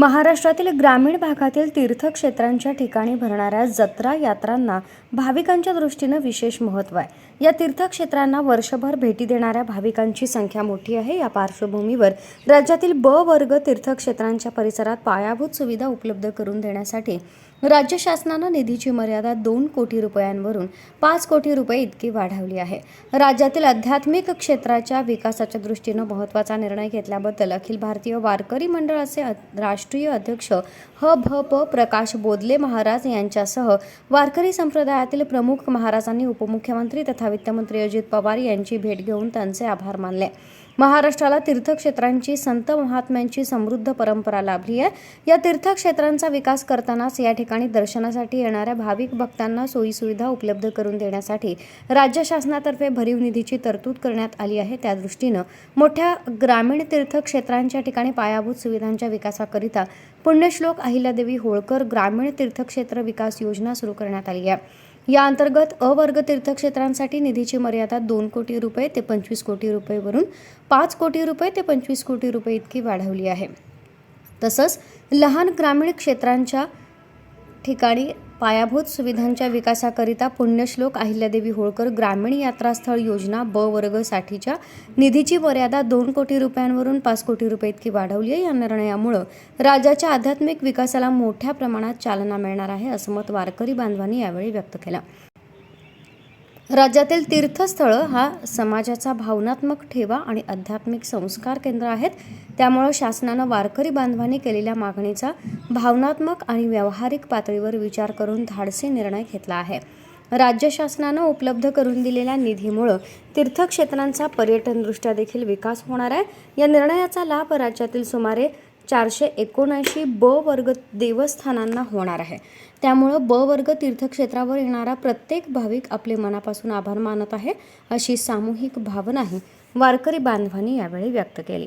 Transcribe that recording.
महाराष्ट्रातील ग्रामीण भागातील तीर्थक्षेत्रांच्या ठिकाणी भरणाऱ्या जत्रा यात्रांना भाविकांच्या दृष्टीनं विशेष महत्त्व आहे. या तीर्थक्षेत्रांना वर्षभर भेटी देणाऱ्या भाविकांची संख्या मोठी आहे. या पार्श्वभूमीवर राज्यातील ब वर्ग तीर्थक्षेत्रांच्या परिसरात पायाभूत सुविधा उपलब्ध करून देण्यासाठी राज्य शासनानं निधीची मर्यादा दोन कोटी रुपयांवरून पाच कोटी रुपये इतकी वाढवली आहे. राज्यातील आध्यात्मिक क्षेत्राच्या विकासाच्या दृष्टीनं महत्त्वाचा निर्णय घेतल्याबद्दल अखिल भारतीय वारकरी मंडळाचे राष्ट्रीय अध्यक्ष ह भ प प्रकाश बोदले महाराज यांच्यासह वारकरी संप्रदायातील प्रमुख महाराजांनी उपमुख्यमंत्री तथा वित्तमंत्री अजित पवार यांची भेट घेऊन त्यांचे आभार मानले. महाराष्ट्राला तीर्थक्षेत्रांची संत महात्म्यांची समृद्ध परंपरा लाभली आहे. या तीर्थक्षेत्रांचा विकास करतानाच या ठिकाणी ठिकाणी दर्शनासाठी येणाऱ्या भाविक भक्तांना सोयीसुविधा उपलब्ध करून देण्यासाठी राज्य शासनातर्फे भरीव निधीची तरतूद करण्यात आली आहे. त्या दृष्टीनं मोठ्या ग्रामीण तीर्थक्षेत्रांच्या ठिकाणी पायाभूत सुविधांच्या विकासाकरिता पुण्यश्लोक अहिल्यादेवी होळकर ग्रामीण तीर्थक्षेत्र विकास योजना सुरू करण्यात आली आहे. या अंतर्गत अवर्ग तीर्थक्षेत्रांसाठी निधीची मर्यादा दोन कोटी रुपये ते पंचवीस कोटी रुपयेवरून पाच कोटी रुपये ते पंचवीस कोटी रुपये इतकी वाढवली आहे. तसंच लहान ग्रामीण क्षेत्रांच्या ठिकाणी पायाभूत सुविधांच्या विकासाकरिता पुण्यश्लोक अहिल्यादेवी होळकर ग्रामीण यात्रास्थळ योजना ब वर्गसाठीच्या निधीची मर्यादा दोन कोटी रुपयांवरून पाच कोटी रुपये इतकी वाढवली आहे या निर्णयामुळं राज्याच्या आध्यात्मिक विकासाला मोठ्या प्रमाणात चालना मिळणार आहे असं मत वारकरी बांधवांनी यावेळी व्यक्त केलं. राज्यातील तीर्थस्थळं हा समाजाचा भावनात्मक ठेवा आणि आध्यात्मिक संस्कार केंद्र आहेत. त्यामुळं शासनानं वारकरी बांधवांनी केलेल्या मागणीचा भावनात्मक आणि व्यावहारिक पातळीवर विचार करून धाडसी निर्णय घेतला आहे. राज्य शासनानं उपलब्ध करून दिलेल्या निधीमुळं तीर्थक्षेत्रांचा पर्यटनदृष्ट्या देखील विकास होणार आहे. या निर्णयाचा लाभ राज्यातील सुमारे चारशे एकोणऐंशी ब वर्ग देवस्थानांना होणार आहे. त्यामुळं ब वर्ग तीर्थक्षेत्रावर येणारा प्रत्येक भाविक आपले मनापासून आभार मानत आहे अशी सामूहिक भावनाही वारकरी बांधवांनी यावेळी व्यक्त केली.